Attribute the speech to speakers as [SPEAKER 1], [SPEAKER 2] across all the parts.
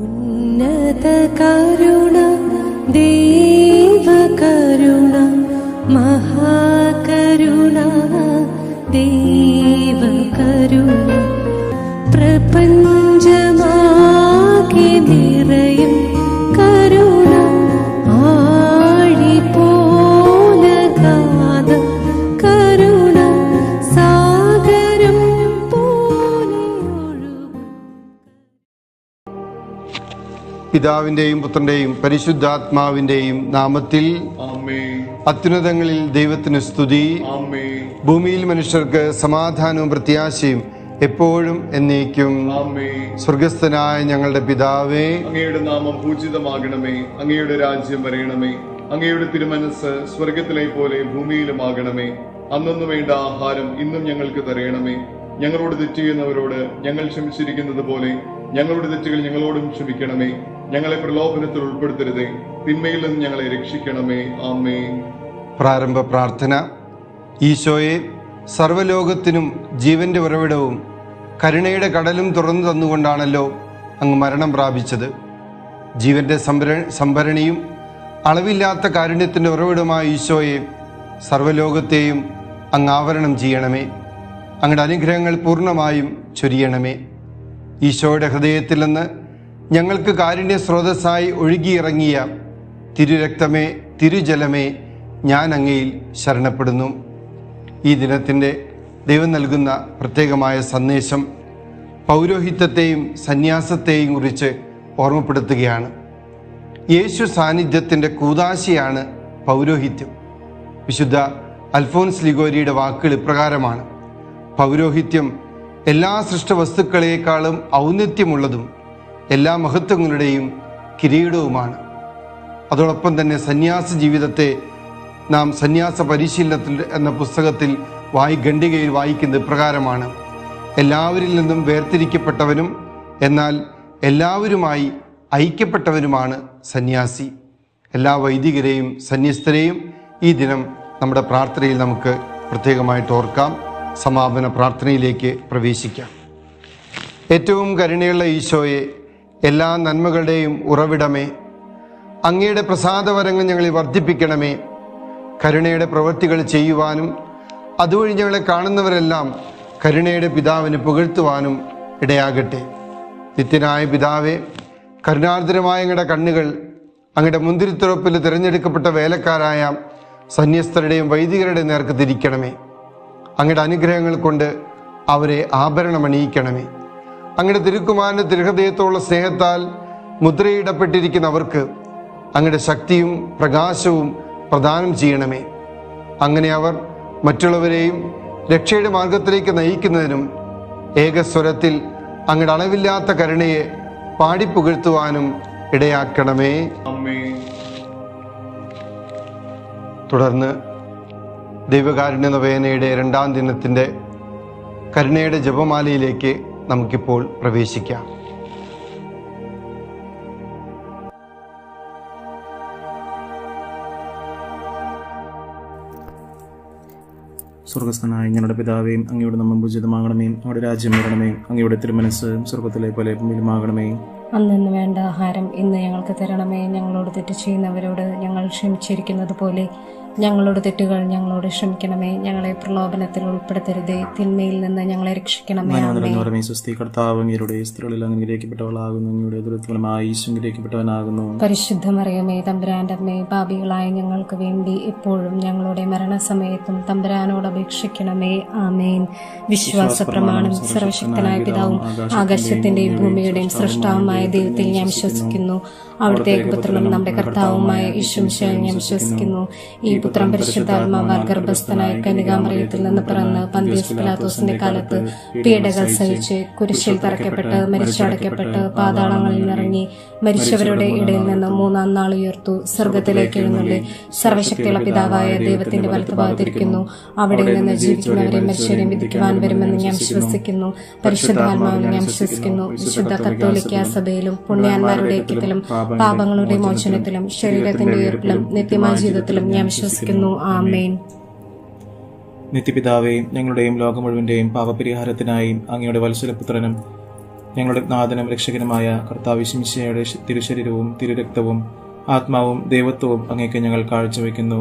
[SPEAKER 1] ഉന്നത കരുണ
[SPEAKER 2] പിതാവിന്റെയും പുത്രന്റെയും പരിശുദ്ധാത്മാവിന്റെയും നാമത്തിൽ അത്യുന്നതങ്ങളിൽ ദൈവത്തിന് സ്തുതി. ഭൂമിയിൽ മനുഷ്യർക്ക് സമാധാനവും പ്രത്യാശയും എപ്പോഴും എന്നേക്കും. സ്വർഗസ്ഥനായ ഞങ്ങളുടെ പിതാവേ.
[SPEAKER 3] അങ്ങയുടെ നാമം പൂജിതമാകണമേ. അങ്ങയുടെ രാജ്യം വരയണമേ. അങ്ങയുടെ തിരുമനസ് സ്വർഗത്തിലെ പോലെ ഭൂമിയിലുമാകണമേ അന്നൊന്നു വേണ്ട ആഹാരം ഇന്നും ഞങ്ങൾക്ക് തരയണമേ. ഞങ്ങളോട് തെറ്റ് ചെയ്യുന്നവരോട് ഞങ്ങൾ ക്ഷമിച്ചിരിക്കുന്നത് പോലെ ഞങ്ങളുടെ തെറ്റുകൾ ഞങ്ങളോടും ക്ഷമിക്കണമേ. ഞങ്ങളെ പ്രലോഭനത്തിൽ ഉൾപ്പെടുത്തരുത്. തിന്മയിൽ നിന്ന് ഞങ്ങളെ രക്ഷിക്കണമേ. ആമേ.
[SPEAKER 2] പ്രാരംഭ പ്രാർത്ഥന. ഈശോയെ സർവലോകത്തിനും ജീവന്റെ ഉറവിടവും കരുണയുടെ കടലും തുറന്നു തന്നുകൊണ്ടാണല്ലോ അങ്ങ് മരണം പ്രാപിച്ചത്. ജീവന്റെ സംഭര സംഭരണിയും അളവില്ലാത്ത കാരുണ്യത്തിന്റെ ഉറവിടമായ ഈശോയെ സർവലോകത്തെയും അങ്ങ് ആവരണം ചെയ്യണമേ. അങ്ങയുടെ അനുഗ്രഹങ്ങൾ പൂർണമായും ചൊരിയണമേ. ഈശോയുടെ ഹൃദയത്തിൽ നിന്ന് ഞങ്ങൾക്ക് കാരുണ്യ സ്രോതസ്സായി ഒഴുകിയിറങ്ങിയ തിരുരക്തമേ തിരുജലമേ ഞാൻ അങ്ങയിൽ ശരണപ്പെടുന്നു. ഈ ദിനത്തിന്റെ ദൈവം നൽകുന്ന പ്രത്യേകമായ സന്ദേശം പൗരോഹിത്യത്തെയും സന്യാസത്തെയും കുറിച്ച് ഓർമ്മപ്പെടുത്തുകയാണ്. യേശു സാന്നിധ്യത്തിന്റെ കൂതാശിയാണ് പൗരോഹിത്യം. വിശുദ്ധ അൽഫോൻസ് ലിഗോരിയുടെ വാക്കുകൾ ഇപ്രകാരമാണ്. പൗരോഹിത്യം എല്ലാ സൃഷ്ടവസ്തുക്കളേക്കാളും ഔന്നത്യമുള്ളതും എല്ലാ മഹത്വങ്ങളുടെയും കിരീടവുമാണ്. അതോടൊപ്പം തന്നെ സന്യാസ ജീവിതത്തെ നാം സന്യാസ പരിശീലനത്തിൽ എന്ന പുസ്തകത്തിൽ വായി ഖണ്ഡികയിൽ വായിക്കുന്നത് പ്രകാരമാണ് എല്ലാവരിൽ നിന്നും വേർതിരിക്കപ്പെട്ടവനും എന്നാൽ എല്ലാവരുമായി ഐക്യപ്പെട്ടവനുമാണ് സന്യാസി. എല്ലാ വൈദികരെയും സന്യസ്തരെയും ഈ ദിനം നമ്മുടെ പ്രാർത്ഥനയിൽ നമുക്ക് പ്രത്യേകമായിട്ട് ഓർക്കാം. സമാപന പ്രാർത്ഥനയിലേക്ക് പ്രവേശിക്കാം. ഏറ്റവും കരുണയുള്ള ഈശോയെ എല്ലാ നന്മകളുടെയും ഉറവിടമേ. അങ്ങയുടെ പ്രസാദവരങ്ങൾ ഞങ്ങളെ വർദ്ധിപ്പിക്കണമേ. കരുണയുടെ പ്രവൃത്തികൾ ചെയ്യുവാനും അതുവഴി ഞങ്ങളെ കാണുന്നവരെല്ലാം കരുണയുടെ പിതാവിന് പുകഴ്ത്തുവാനും ഇടയാകട്ടെ. നിത്യനായ പിതാവേ കരുണാർദ്രമായ അങ്ങയുടെ കണ്ണുകൾ അങ്ങയുടെ മുന്തിരിത്തുറപ്പിൽ തിരഞ്ഞെടുക്കപ്പെട്ട വേലക്കാരായ സന്യസ്തരുടെയും വൈദികരുടെ നേർക്ക് തിരിക്കണമേ. അങ്ങയുടെ അനുഗ്രഹങ്ങൾ കൊണ്ട് അവരെ ആഭരണമണിയിക്കണമേ അങ്ങയുടെ തിരുക്കുമാരന്റെ തിരുഹൃദയത്തോടുള്ള സ്നേഹത്താൽ മുദ്രയിടപ്പെട്ടിരിക്കുന്നവർക്ക് അങ്ങയുടെ ശക്തിയും പ്രകാശവും പ്രദാനം ചെയ്യണമേ. അങ്ങനെ അവർ മറ്റുള്ളവരെയും രക്ഷയുടെ മാർഗത്തിലേക്ക് നയിക്കുന്നതിനും ഏകസ്വരത്തിൽ അങ്ങയുടെ അളവില്ലാത്ത കരുണയെ പാടിപ്പുകഴ്ത്തുവാനും ഇടയാക്കണമേ. തുടർന്ന് ദൈവകാരുണ്യ നവേനയുടെ രണ്ടാം ദിനത്തിന്റെ കരുണയുടെ ജപമാലയിലേക്ക് നമുക്കിപ്പോൾ പ്രവേശിക്കാം.
[SPEAKER 4] സ്വർഗസ്ഥനായ ഞങ്ങളുടെ പിതാവേയും അങ്ങയുടെ നമ്മം പൂജിതമാകണമേ അവിടെ രാജ്യം വരണമേ. അങ്ങയുടെ തിരുമനസ് സ്വർഗത്തിലെ പോലെ ഭൂമിയിലുമാകണമേ.
[SPEAKER 5] അന്നു വേണ്ട ആഹാരം ഇന്ന് ഞങ്ങൾക്ക് തരണമേ. ഞങ്ങളോട് തെറ്റ് ചെയ്യുന്നവരോട് ഞങ്ങൾ ക്ഷമിച്ചിരിക്കുന്നത് പോലെ ഞങ്ങളോട് തെറ്റുകൾ ഞങ്ങളോട് ക്ഷമിക്കണമേ. ഞങ്ങളെ പ്രലോഭനത്തിൽ ഉൾപ്പെടുത്തരുതേ. തിന്മയിൽ നിന്ന് ഞങ്ങളെ രക്ഷിക്കണമേ. ആമേ
[SPEAKER 4] മനോദരമേ സ്വസ്തി കർത്താവ് അങ്ങയുടെ സ്ത്രീകളിൽ അംഗീകരിക്കപ്പെട്ടവളാകുന്നു അങ്ങയുടെ ദുരിതഫലമായി ഈശ്വരീകരിക്കപ്പെട്ടവനാകുന്നു
[SPEAKER 5] പരിശുദ്ധമറിയമേ തമ്പുരാന്റെ അമ്മേ പാപികളായ ഞങ്ങൾക്ക് വേണ്ടി എപ്പോഴും ഞങ്ങളുടെ മരണസമയത്തും തമ്പുരാനോട് അപേക്ഷിക്കണമേ. ആമേൻ. വിശ്വാസ പ്രമാണം സർവശക്തനായ പിതാവും ആകാശത്തിന്റെയും ഭൂമിയുടെയും സൃഷ്ടാവുമായ ദൈവത്തിൽ ഞാൻ വിശ്വസിക്കുന്നു. അവിടുത്തെ ഏകപുത്രനും നമ്മുടെ കർത്താവുമായ ഈശ്വംശയിൽ ഞാൻ വിശ്വസിക്കുന്നു. ഈ പുത്രൻ പരിശുദ്ധാത്മാവാൽ ഗർഭസ്ഥനായ കനികാമറിയത്തിൽ നിന്ന് പിറന്ന് പന്തീസ് പിലാത്തോസിന്റെ കാലത്ത് പീഡകൾ സഹിച്ച് കുരിശിൽ തറയ്ക്കപ്പെട്ട് മരിച്ചടയ്ക്കപ്പെട്ട് പാതാളങ്ങളിൽ നിറങ്ങി മരിച്ചവരുടെ ഇടയിൽ നിന്ന് മൂന്നാം നാൾ ഉയർത്തു സ്വർഗത്തിലേക്ക് എഴുന്നള്ളി. സർവശക്തിയുള്ള പിതാവായ ദൈവത്തിന്റെ വലത്തുഭാഗത്തിരിക്കുന്നു അവിടെ നിന്ന് ജീവിക്കുന്നവരെ മരിച്ചവരെയും വിധിക്കുവാൻ വരുമെന്ന് ഞാൻ വിശ്വസിക്കുന്നു. പരിശുദ്ധാത്മാവിനെ ഞാൻ വിശ്വസിക്കുന്നു. വിശുദ്ധ കത്തോലിക്ക സഭയിലും പുണ്യാന്മാരുടെ ഐക്യത്തിലും പാപങ്ങളുടെ മോചനത്തിലും ശരീരത്തിന്റെ ഉയർപ്പിലും നിത്യമായ ജീവിതത്തിലും ഞാൻ വിശ്വസിക്കുന്നു. ആമേൻ.
[SPEAKER 4] നിത്യപിതാവേ ഞങ്ങളുടെയും ലോകം മുഴുവന്റെയും പാപപരിഹാരത്തിനായി അങ്ങയുടെ വത്സലപുത്രനും ഞങ്ങളുടെ നാഥനും രക്ഷകനുമായ കർത്താവിശിംശയുടെ തിരുശരീരവും തിരുരക്തവും ആത്മാവും ദൈവത്വവും അങ്ങേക്ക് ഞങ്ങൾ കാഴ്ചവെക്കുന്നു.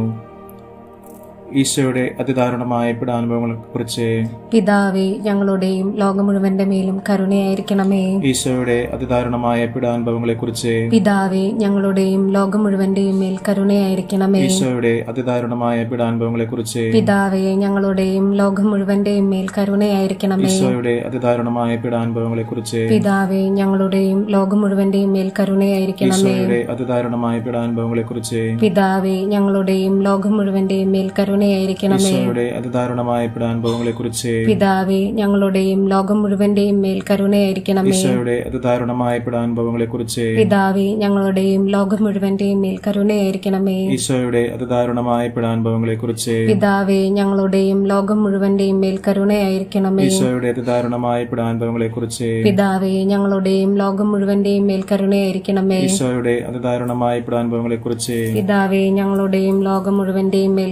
[SPEAKER 4] ഈശോയുടെ അതിദാരുണമായ പിടാനുഭവങ്ങളെ കുറിച്ച്
[SPEAKER 5] പിതാവേ ഞങ്ങളുടെയും ലോകം മുഴുവന്റെ മേലും കരുണയായിരിക്കണമേ.
[SPEAKER 4] ഈശോയുടെ അതിദാരുണമായ പിടാനുഭവങ്ങളെ കുറിച്ച്
[SPEAKER 5] പിതാവേ ഞങ്ങളുടെയും ലോകം മുഴുവന്റെയും മേൽ കരുണയായിരിക്കണമേ.
[SPEAKER 4] ഈശോയുടെ അതിദാരുണമായ പിടാനുഭവങ്ങളെ കുറിച്ച്
[SPEAKER 5] പിതാവേ ഞങ്ങളുടെയും ലോകം മുഴുവന്റെയും മേൽ കരുണയായിരിക്കണമേ.
[SPEAKER 4] ഈശോയുടെ അതിദാരുണമായ പിടാനുഭവങ്ങളെ കുറിച്ച്
[SPEAKER 5] പിതാവേ ഞങ്ങളുടെയും ലോകം മുഴുവന്റെയും മേൽ കരുണയായിരിക്കണമേ.
[SPEAKER 4] ഈശോയുടെ അതിദാരുണമായ പിടാനുഭവങ്ങളെക്കുറിച്ച്
[SPEAKER 5] പിതാവേ ഞങ്ങളുടെയും ലോകം മുഴുവന്റെയും മേൽ കരുണയായിരിക്കണമേ
[SPEAKER 4] ഈശോയുടെ അതിദാരുണമായ പിടാനുഭവങ്ങളെക്കുറിച്ച്
[SPEAKER 5] പിതാവേ ഞങ്ങളുടെയും ലോകം മുഴുവന്റെയും മേൽ കരുണയായിരിക്കണമേ
[SPEAKER 4] ഈശോയുടെ അതിദാരുണമായ പിടാനുഭവങ്ങളെക്കുറിച്ച്
[SPEAKER 5] പിതാവേ ഞങ്ങളുടെയും ലോകം മുഴുവന്റെയും മേൽ കരുണയായിരിക്കണമേ
[SPEAKER 4] ഈശോയുടെ അതിദാരുണമായ പിടാനുഭവങ്ങളെക്കുറിച്ച്
[SPEAKER 5] പിതാവേ ഞങ്ങളുടെയും ലോകം മുഴുവന്റെയും മേൽ കരുണയായിരിക്കണമേ
[SPEAKER 4] ഈശോയുടെ അതിദാരുണമായ പിടാനുഭവങ്ങളെക്കുറിച്ച്
[SPEAKER 5] പിതാവേ ഞങ്ങളുടെയും ലോകം മുഴുവന്റെയും മേൽ കരുണയായിരിക്കണമേ
[SPEAKER 4] ഈശോയുടെ അതിദാരുണമായ പിടാനുഭവങ്ങളെക്കുറിച്ച്
[SPEAKER 5] പിതാവേ ഞങ്ങളുടെയും ലോകം മുഴുവന്റെയും മേൽ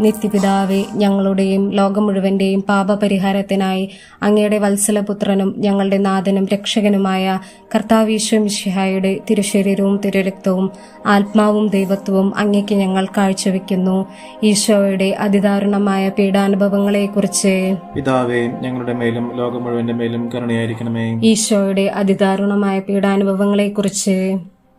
[SPEAKER 5] നിത്യപിതാവേ ഞങ്ങളുടെയും ലോകം മുഴുവന്റെയും പാപപരിഹാരത്തിനായി അങ്ങയുടെ വത്സലപുത്രനും ഞങ്ങളുടെ നാഥനും രക്ഷകനുമായ കർത്താവീശ്വമിഷിഹായുടെ തിരുശരീരവും തിരുരക്തവും ആത്മാവും ദൈവത്വവും അങ്ങയ്ക്ക് ഞങ്ങൾ കാഴ്ചവെക്കുന്നു. ഈശോയുടെ അതിദാരുണമായ പീഡാനുഭവങ്ങളെക്കുറിച്ച്
[SPEAKER 4] പിതാവേ ഞങ്ങളുടെ മേലും ലോകം മുഴുവന്റെ മേലും കരുണയായിരിക്കണമേ.
[SPEAKER 5] ഈശോയുടെ അതിദാരുണമായ പീഡാനുഭവങ്ങളെക്കുറിച്ച്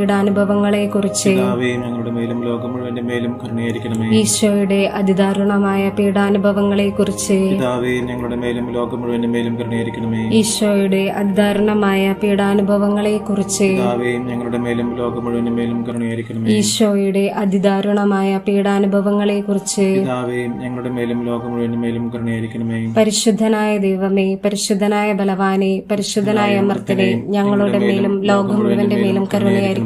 [SPEAKER 5] പീഡാനുഭവങ്ങളെക്കുറിച്ച്
[SPEAKER 4] ഞങ്ങളുടെ മേലും ലോകം മുഴുവന്റെ മേലും കരുണയായിരിക്കണമേ.
[SPEAKER 5] ഈശോയുടെ അതിദാരുണമായ പീഡാനുഭവങ്ങളെക്കുറിച്ച്
[SPEAKER 4] ഞങ്ങളുടെ മേലും ലോകം മുഴുവന്റെ മേലും കരുണയായിരിക്കണമേ.
[SPEAKER 5] ഈശോയുടെ അതിദാരുണമായ പീഡാനുഭവങ്ങളെക്കുറിച്ച്
[SPEAKER 4] ഞങ്ങളുടെ മേലും ലോകം മുഴുവന്റെ മേലും കരുണയായിരിക്കണമേ.
[SPEAKER 5] ഈശോയുടെ അതിദാരുണമായ പീഡാനുഭവങ്ങളെക്കുറിച്ച്
[SPEAKER 4] ഞങ്ങളുടെ മേലും ലോകം മുഴുവന്റെ മേലും കരുണയായിരിക്കണമേ.
[SPEAKER 5] പരിശുദ്ധനായ ദൈവമേ പരിശുദ്ധനായ ബലവാനെ പരിശുദ്ധനായ അമർത്തനെ ഞങ്ങളുടെ മേലും ലോകം മുഴുവന്റെ മേലും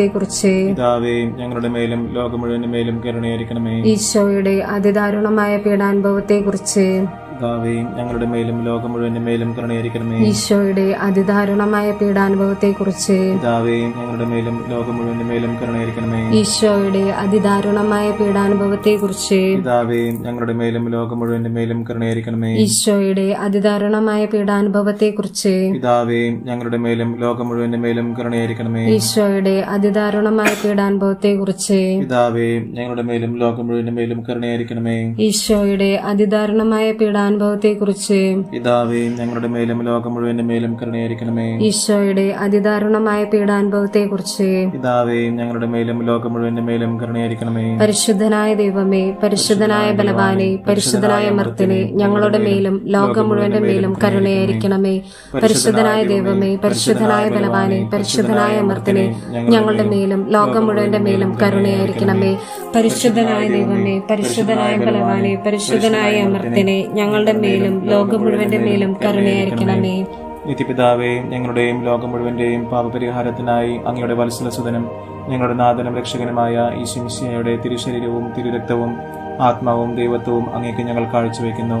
[SPEAKER 5] പീഡാനുഭവത്തെക്കുറിച്ച്
[SPEAKER 4] പിതാവേയും ഞങ്ങളുടെ മേലും ലോകം മുഴുവന്റെ മേലും കരുണയായിരിക്കണമേ.
[SPEAKER 5] ഈശോയുടെ അതിദാരുണമായ പീഡാനുഭവത്തെക്കുറിച്ച്
[SPEAKER 4] പിതാവേയും ഞങ്ങളുടെ മേലും ലോകം മുഴുവന്റെ മേലും കരുണയായിരിക്കണമേ.
[SPEAKER 5] ഈശോയുടെ അതിദാരുണമായ പീഡാനുഭവത്തെക്കുറിച്ച്
[SPEAKER 4] പിതാവേയും ഞങ്ങളുടെ മേലും ലോകം മുഴുവന്റെ മേലും കരുണയായിരിക്കണമേ.
[SPEAKER 5] ഈശോയുടെ അതിദാരുണമായ പീഡാനുഭവത്തെക്കുറിച്ച്
[SPEAKER 4] പിതാവേയും ഞങ്ങളുടെ മേലും ലോകം മുഴുവന്റെ മേലും കരുണയായിരിക്കണമേ.
[SPEAKER 5] ഈശോയുടെ അതിദാരുണമായ പീഡാനുഭവത്തെക്കുറിച്ച്
[SPEAKER 4] പിതാവേയും ഞങ്ങളുടെ മേലും ലോകം മുഴുവന്റെ മേലും കരുണയായിരിക്കണമേ.
[SPEAKER 5] ഈശോയുടെ അതിദാരുണമായ പീഡാനുഭവത്തെക്കുറിച്ച്
[SPEAKER 4] പിതാവേയും ഞങ്ങളുടെ മേലും ലോകം മുഴുവന്റെ മേലും കരുണയായിരിക്കണമേ.
[SPEAKER 5] ഈശോയുടെ അതിദാരുണമായ പീഡാനുഭവത്തെക്കുറിച്ച്
[SPEAKER 4] പിതാവേ ഞങ്ങളുടെ മേലും ലോകം മുഴുവന്റെ മേലും കരുണയായിരിക്കണമേ.
[SPEAKER 5] ഈശോയുടെ അതിദാരുണമായ പീഡാനുഭവത്തെക്കുറിച്ച്
[SPEAKER 4] പിതാവേ ഞങ്ങളുടെ മേലും ലോകം മുഴുവന്റെ മേലും കരുണയായിരിക്കണമേ.
[SPEAKER 5] പരിശുദ്ധനായ ദൈവമേ പരിശുദ്ധനായ ബലവാനെ പരിശുദ്ധനായ മർത്തിനെ ഞങ്ങളുടെ മേലും ലോകം മുഴുവന്റെ മേലും കരുണയായിരിക്കണമേ. പരിശുദ്ധനായ ദൈവമേ പരിശുദ്ധനായ ബലവാനെ പരിശുദ്ധനായ മർത്തിനെ ഞങ്ങളുടെ മേലും ലോകം മുഴുവന്റെ മേലും കരുണയായിരിക്കണമേ. പരിശുദ്ധനായ ദൈവമേ പരിശുദ്ധനായ ബലവാനെ പരിശുദ്ധനായ അമർത്തിനെ ഞങ്ങളുടെ മേലും ലോകം മുഴുവന്റെ മേലും കരുണയായിരിക്കണമേ.
[SPEAKER 4] നിധിപിതാവേയും ഞങ്ങളുടെയും ലോകം മുഴുവന്റെയും പാപപരിഹാരത്തിനായി അങ്ങയുടെ വത്സലസുതനും ഞങ്ങളുടെ നാഥനും രക്ഷകനുമായ ഈ ശിംശിയയുടെ തിരുശരീരവും തിരുരക്തവും ആത്മാവും ദൈവത്വവും അങ്ങേക്ക് ഞങ്ങൾ കാഴ്ചവെക്കുന്നു.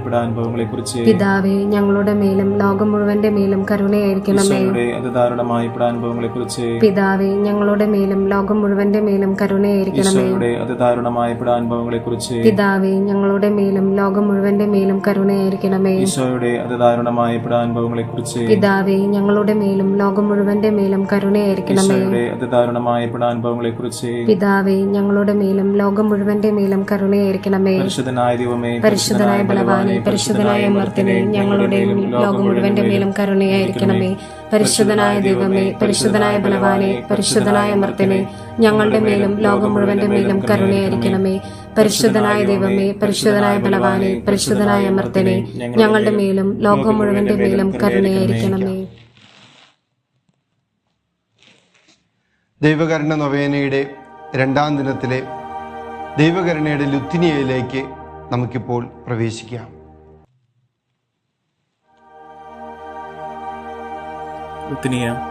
[SPEAKER 4] അതിദാരുണമായ പിടാനുഭവങ്ങളെക്കുറിച്ച്
[SPEAKER 5] പിതാവേ ഞങ്ങളുടെ മേലും ലോകം മുഴുവന്റെ മേലും കരുണയായിരിക്കണമേ.
[SPEAKER 4] അതിദാരുണമായ പിടാനുഭവങ്ങളെക്കുറിച്ച്
[SPEAKER 5] പിതാവേ ഞങ്ങളുടെ മേലും ലോകം മുഴുവന്റെ മേലും കരുണയായിരിക്കണമേ.
[SPEAKER 4] അതിദാരുണമായ പിടാനുഭവങ്ങളെക്കുറിച്ച്
[SPEAKER 5] പിതാവേ ഞങ്ങളുടെ മേലും ലോകം മുഴുവന്റെ മേലും കരുണയായിരിക്കണമേ.
[SPEAKER 4] ഈശോയുടെ അതിദാരുണമായ പിടാനുഭവങ്ങളെക്കുറിച്ച്
[SPEAKER 5] പിതാവേ ഞങ്ങളുടെ മേലും ലോകം മുഴുവന്റെ മേലും കരുണയായിരിക്കണമേ.
[SPEAKER 4] അതിദാരുണമായ പിടാനുഭവങ്ങളെക്കുറിച്ച്
[SPEAKER 5] പിതാവേ ഞങ്ങളുടെ മേലും ലോകം മുഴുവന്റെ മേലും കരുണയായിരിക്കണമേ.
[SPEAKER 4] പരിശുദ്ധനായ ദൈവമേ
[SPEAKER 5] പരിശുദ്ധനായ പരിശുദ്ധനായ അമർത്തിനെ ഞങ്ങളുടെയും ലോകം മുഴുവന്റെ മേലും കരുണയായിരിക്കണമേ. പരിശുദ്ധനായ ദൈവമേ പരിശുദ്ധനായ ബലവാനെ പരിശുദ്ധനായ അമർത്തിനെ ഞങ്ങളുടെ മേലും ലോകം മുഴുവന്റെ മേലും കരുണയായിരിക്കണമേ. പരിശുദ്ധനായ ദൈവമേ പരിശുദ്ധനായ ബലവാനെ പരിശുദ്ധനായ അമർത്തിനെ ഞങ്ങളുടെ മേലും ലോകം മുഴുവന്റെ മേലും കരുണയായിരിക്കണമേ.
[SPEAKER 2] ദൈവകരുണ നൊവേനയുടെ രണ്ടാം ദിനത്തിലെ ദൈവകരുണയുടെ ലുത്തിനിയയിലേക്ക് നമുക്കിപ്പോൾ പ്രവേശിക്കാം.
[SPEAKER 4] with Dania.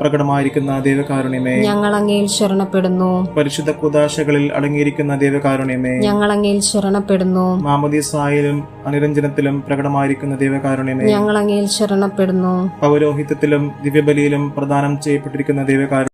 [SPEAKER 4] പ്രകടമായിരിക്കുന്ന ദൈവകാരുണ്യമേ.
[SPEAKER 5] ഞങ്ങൾ അങ്ങയിൽ ശരണപ്പെടുന്നു.
[SPEAKER 4] പരിശുദ്ധ കുദാശകളിൽ അടങ്ങിയിരിക്കുന്ന ദൈവകാരുണ്യമേ.
[SPEAKER 5] ഞങ്ങൾ അങ്ങയിൽ ശരണപ്പെടുന്നു.
[SPEAKER 4] മാമതിസായാലും അനുരഞ്ജനത്തിലും പ്രകടമായിരിക്കുന്ന ദൈവകാരുണ്യമേ.
[SPEAKER 5] ഞങ്ങൾ അങ്ങയിൽ ശരണപ്പെടുന്നു.
[SPEAKER 4] പൗരോഹിത്യത്തിലും ദിവ്യബലിയിലും പ്രദാനം ചെയ്യപ്പെട്ടിരിക്കുന്ന ദൈവകാരുണ്യമേ.